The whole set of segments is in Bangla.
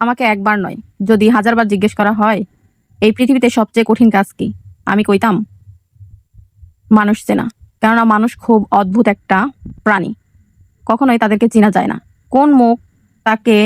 আমাকে একবার নয়, যদি হাজারবার জিজ্ঞেস করা হয়, এই পৃথিবীতে সবচেয়ে কঠিন কাজ কি? আমি কইতাম, মানুষ চেনা। কেননা মানুষ খুব অদ্ভুত একটা প্রাণী। কখনোই তাদেরকে চেনা যায় না। কোন মুখ তাকে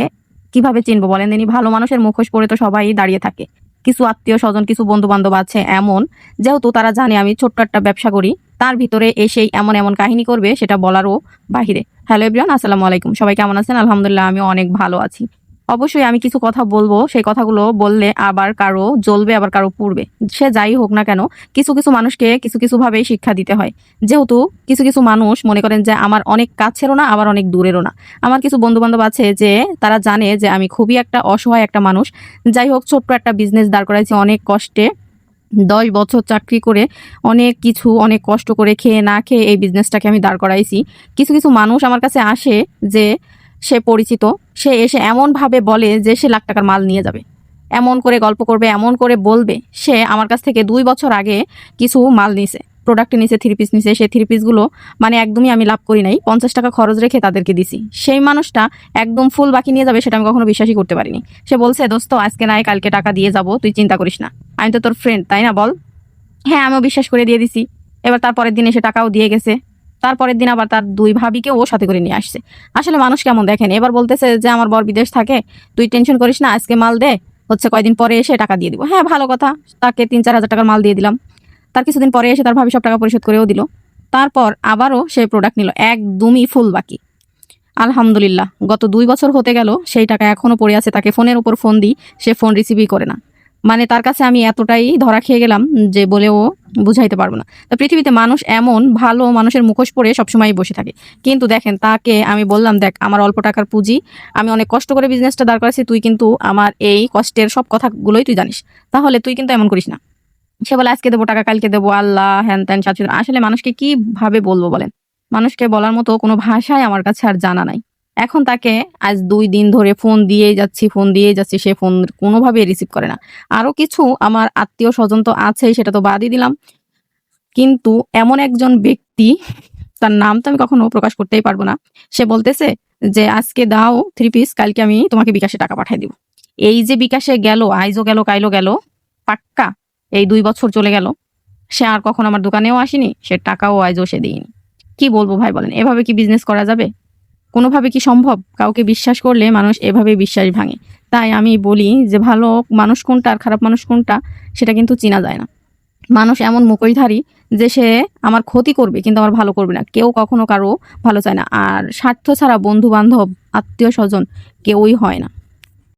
কীভাবে চিনবো বলেন তিনি? ভালো মানুষের মুখোশ পরে তো সবাই দাঁড়িয়ে থাকে। কিছু আত্মীয় স্বজন, কিছু বন্ধু বান্ধব আছে এমন। যেহেতু তারা জানে আমি ছোট্ট একটা ব্যবসা করি, তার ভিতরে এসেই এমন এমন কাহিনী করবে, সেটা বলারও বাহিরে। হ্যালো এভরিওয়ান, আসসালামু আলাইকুম। সবাই কেমন আছেন? আলহামদুলিল্লাহ, আমি অনেক ভালো আছি। অবশ্যই আমি কিছু কথা বলব। সেই কথাগুলো বললে আবার কারও জ্বলবে, আবার কারও পুড়বে। সে যাই হোক না কেন, কিছু কিছু মানুষকে কিছু কিছু ভাবেই শিক্ষা দিতে হয়। যেহেতু কিছু কিছু মানুষ মনে করেন যে আমার অনেক কাছেরও না, আবার অনেক দূরেরও না। আমার কিছু বন্ধু বান্ধব আছে যে তারা জানে যে আমি খুবই একটা অসহায় একটা মানুষ। যাই হোক, ছোট্ট একটা বিজনেস দাঁড় করাইছি অনেক কষ্টে। দশ বছর চাকরি করে অনেক কিছু, অনেক কষ্ট করে খেয়ে না খেয়ে এই বিজনেসটাকে আমি দাঁড় করাইছি। কিছু কিছু মানুষ আমার কাছে আসে যে সে পরিচিত। সে এসে এমনভাবে বলে যে সে লাখ টাকার মাল নিয়ে যাবে। এমন করে গল্প করবে, এমন করে বলবে, সে আমার কাছ থেকে দুই বছর আগে কিছু মাল নিছে প্রোডাক্ট নিছে থ্রি পিস নিছে সেই থ্রি পিসগুলো মানে একদমই আমি লাভ করি নাই, পঞ্চাশ টাকা খরচ রেখে তাদেরকে দিছি। সেই মানুষটা একদম ফুল বাকি নিয়ে যাবে সেটা আমি কখনো বিশ্বাসই করতে পারিনি। সে বলছে, দোস্ত, আজকে নাই, কালকে টাকা দিয়ে যাব, তুই চিন্তা করিস না। আমি তো তোর ফ্রেন্ড তাই না বল? হ্যাঁ আমিও বিশ্বাস করে দিয়ে দিছি। এবার তারপরের দিন এসে টাকাও দিয়ে গেছে। তারপরের দিন আবার তার দুই ভাবিকে ও সাথে করে নিয়ে আসছে। আসলে মানুষ কেমন দেখেন? এবার বলতেছে যে, আমার বর বিদেশ থাকে, তুই টেনশন করিস না, আজকে মাল দে, হচ্ছে কয়দিন পরে এসে টাকা দিয়ে দিব। হ্যাঁ ভালো কথা, তাকে তিন চার হাজার টাকার মাল দিয়ে দিলাম। তার কিছুদিন পরে এসে তার ভাবি সব টাকা পরিশোধ করেও দিল। তারপর আবারও সে প্রোডাক্ট নিল, একদমই ফুল বাকি। আলহামদুলিল্লাহ, গত দুই বছর হতে গেল, সেই টাকা এখনও পড়ে আছে, তাকে ফোনের উপর ফোন দিই, সে ফোন রিসিভই করে না। মানে তার কাছে আমি এতটাই ধরা খেয়ে গেলাম যে বলেও বুঝাইতে পারব না। তো পৃথিবীতে মানুষ এমন ভালো মানুষের মুখোশ পরে সবসময় বসে থাকে। কিন্তু দেখেন, তাকে আমি বললাম, দেখ, আমার অল্প টাকার পুঁজি, আমি অনেক কষ্ট করে বিজনেসটা দাঁড় করাচ্ছি তুই কিন্তু আমার এই কষ্টের সব কথাগুলোই তুই জানিস। তাহলে তুই কিন্তু এমন করিস না। সে বলে, আজকে দেবো টাকা, কালকে দেবো, আল্লাহ, হ্যান ত্যান সাথে আসলে মানুষকে কীভাবে বলব বলেন? মানুষকে বলার মতো কোনো ভাষাই আমার কাছে আর জানা নাই। এখন তাকে আজ দুই দিন ধরে ফোন দিয়েই যাচ্ছি, ফোন দিয়েই যাচ্ছি, সে ফোন কোনোভাবে রিসিভ করে না। আরও কিছু আমার আত্মীয় স্বজন তো আছেই সেটা তো বাদই দিলাম। কিন্তু এমন একজন ব্যক্তি, তার নাম তো আমি কখনো প্রকাশ করতেই পারব না, সে বলতেছে যে, আজকে দাও থ্রি পিস কালকে আমি তোমাকে বিকাশে টাকা পাঠিয়ে দিব। এই যে বিকাশে গেল আইজও গেল, কাইলো গেল, পাক্কা এই দুই বছর চলে গেল, সে আর কখন আমার দোকানেও আসেনি, সে টাকাও আইজও সে দিইনি কি বলব ভাই বলেন, এভাবে কি বিজনেস করা যাবে? কোনোভাবে কি সম্ভব? কাউকে বিশ্বাস করলে মানুষ এভাবে বিশ্বাস ভাঙে। তাই আমি বলি যে, ভালো মানুষ কোনটা আর খারাপ মানুষ কোনটা, সেটা কিন্তু চেনা যায় না। মানুষ এমন মুখোশধারী যে, সে আমার ক্ষতি করবে, কিন্তু আমার ভালো করবে না। কেউ কখনো কারও ভালো চায় না। আর স্বার্থ ছাড়া বন্ধু বান্ধব আত্মীয় স্বজন কেউই হয় না।